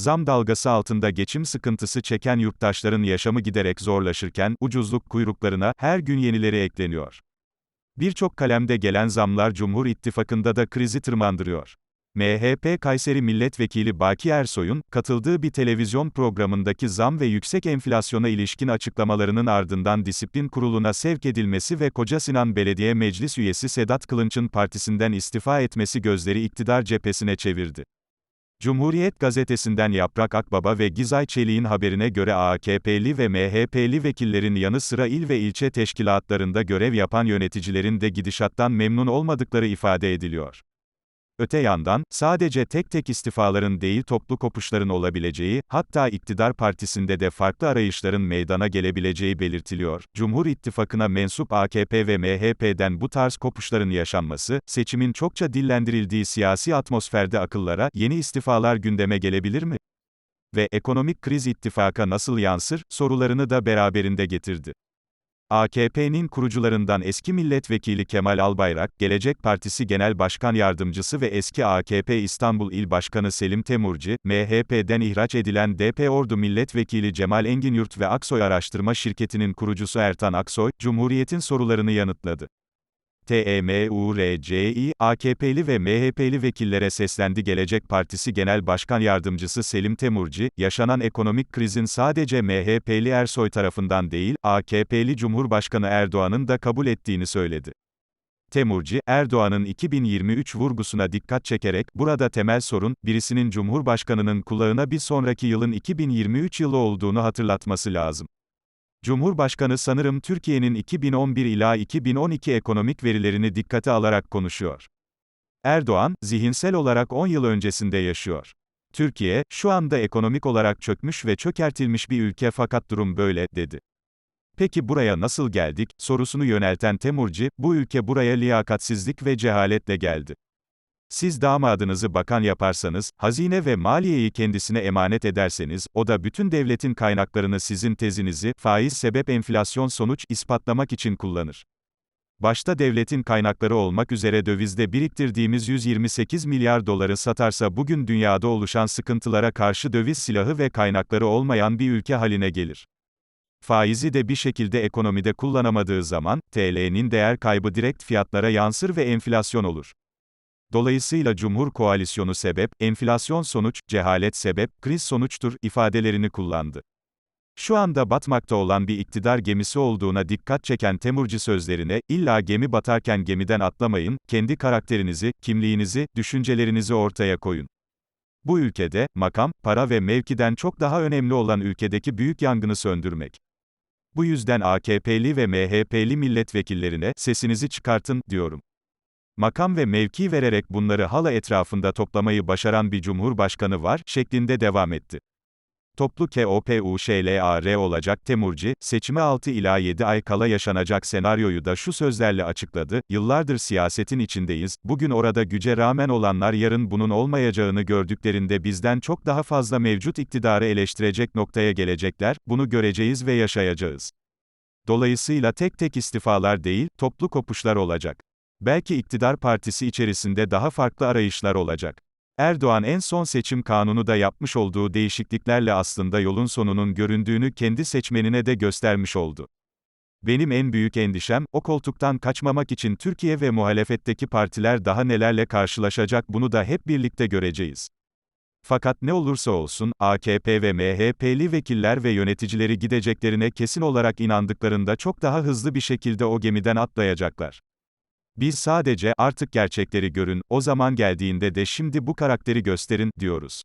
Zam dalgası altında geçim sıkıntısı çeken yurttaşların yaşamı giderek zorlaşırken, ucuzluk kuyruklarına, her gün yenileri ekleniyor. Birçok kalemde gelen zamlar Cumhur İttifakı'nda da krizi tırmandırıyor. MHP Kayseri Milletvekili Baki Ersoy'un, katıldığı bir televizyon programındaki zam ve yüksek enflasyona ilişkin açıklamalarının ardından disiplin kuruluna sevk edilmesi ve Koca Sinan Belediye Meclis üyesi Sedat Kılınç'ın partisinden istifa etmesi gözleri iktidar cephesine çevirdi. Cumhuriyet gazetesinden Yaprak Akbaba ve Gizay Çelik'in haberine göre AKP'li ve MHP'li vekillerin yanı sıra il ve ilçe teşkilatlarında görev yapan yöneticilerin de gidişattan memnun olmadıkları ifade ediliyor. Öte yandan, sadece tek tek istifaların değil toplu kopuşların olabileceği, hatta iktidar partisinde de farklı arayışların meydana gelebileceği belirtiliyor. Cumhur İttifakı'na mensup AKP ve MHP'den bu tarz kopuşların yaşanması, seçimin çokça dillendirildiği siyasi atmosferde akıllara, yeni istifalar gündeme gelebilir mi? Ve ekonomik kriz ittifaka nasıl yansır, sorularını da beraberinde getirdi. AKP'nin kurucularından eski milletvekili Kemal Albayrak, Gelecek Partisi Genel Başkan Yardımcısı ve eski AKP İstanbul İl Başkanı Selim Temurci, MHP'den ihraç edilen DP Ordu Milletvekili Cemal Enginyurt ve Aksoy Araştırma Şirketi'nin kurucusu Ertan Aksoy, Cumhuriyet'in sorularını yanıtladı. TEMURCİ, AKP'li ve MHP'li vekillere seslendi Gelecek Partisi Genel Başkan Yardımcısı Selim Temurci, yaşanan ekonomik krizin sadece MHP'li Ersoy tarafından değil, AKP'li Cumhurbaşkanı Erdoğan'ın da kabul ettiğini söyledi. Temurci, Erdoğan'ın 2023 vurgusuna dikkat çekerek, burada temel sorun, birisinin Cumhurbaşkanının kulağına bir sonraki yılın 2023 yılı olduğunu hatırlatması lazım. Cumhurbaşkanı sanırım Türkiye'nin 2011 ila 2012 ekonomik verilerini dikkate alarak konuşuyor. Erdoğan, zihinsel olarak 10 yıl öncesinde yaşıyor. Türkiye, şu anda ekonomik olarak çökmüş ve çökertilmiş bir ülke fakat durum böyle, dedi. Peki buraya nasıl geldik, sorusunu yönelten Temurci, bu ülke buraya liyakatsizlik ve cehaletle geldi. Siz damadınızı bakan yaparsanız, hazine ve maliyeyi kendisine emanet ederseniz, o da bütün devletin kaynaklarını sizin tezinizi, faiz sebep enflasyon sonuç, ispatlamak için kullanır. Başta devletin kaynakları olmak üzere dövizde biriktirdiğimiz 128 milyar doları satarsa bugün dünyada oluşan sıkıntılara karşı döviz silahı ve kaynakları olmayan bir ülke haline gelir. Faizi de bir şekilde ekonomide kullanamadığı zaman, TL'nin değer kaybı direkt fiyatlara yansır ve enflasyon olur. Dolayısıyla Cumhur Koalisyonu sebep, enflasyon sonuç, cehalet sebep, kriz sonuçtur ifadelerini kullandı. Şu anda batmakta olan bir iktidar gemisi olduğuna dikkat çeken Temurci sözlerine, illa gemi batarken gemiden atlamayın, kendi karakterinizi, kimliğinizi, düşüncelerinizi ortaya koyun. Bu ülkede, makam, para ve mevkiden çok daha önemli olan ülkedeki büyük yangını söndürmek. Bu yüzden AKP'li ve MHP'li milletvekillerine, sesinizi çıkartın, diyorum makam ve mevki vererek bunları hala etrafında toplamayı başaran bir cumhurbaşkanı var, şeklinde devam etti. Toplu KOPUŞLAR olacak Temurci, seçime 6 ila 7 ay kala yaşanacak senaryoyu da şu sözlerle açıkladı, yıllardır siyasetin içindeyiz, bugün orada güce rağmen olanlar yarın bunun olmayacağını gördüklerinde bizden çok daha fazla mevcut iktidarı eleştirecek noktaya gelecekler, bunu göreceğiz ve yaşayacağız. Dolayısıyla tek tek istifalar değil, toplu kopuşlar olacak. Belki iktidar partisi içerisinde daha farklı arayışlar olacak. Erdoğan en son seçim kanunu da yapmış olduğu değişikliklerle aslında yolun sonunun göründüğünü kendi seçmenine de göstermiş oldu. Benim en büyük endişem, o koltuktan kaçmamak için Türkiye ve muhalefetteki partiler daha nelerle karşılaşacak bunu da hep birlikte göreceğiz. Fakat ne olursa olsun, AKP ve MHP'li vekiller ve yöneticileri gideceklerine kesin olarak inandıklarında çok daha hızlı bir şekilde o gemiden atlayacaklar. Biz sadece artık gerçekleri görün, o zaman geldiğinde de şimdi bu karakteri gösterin diyoruz.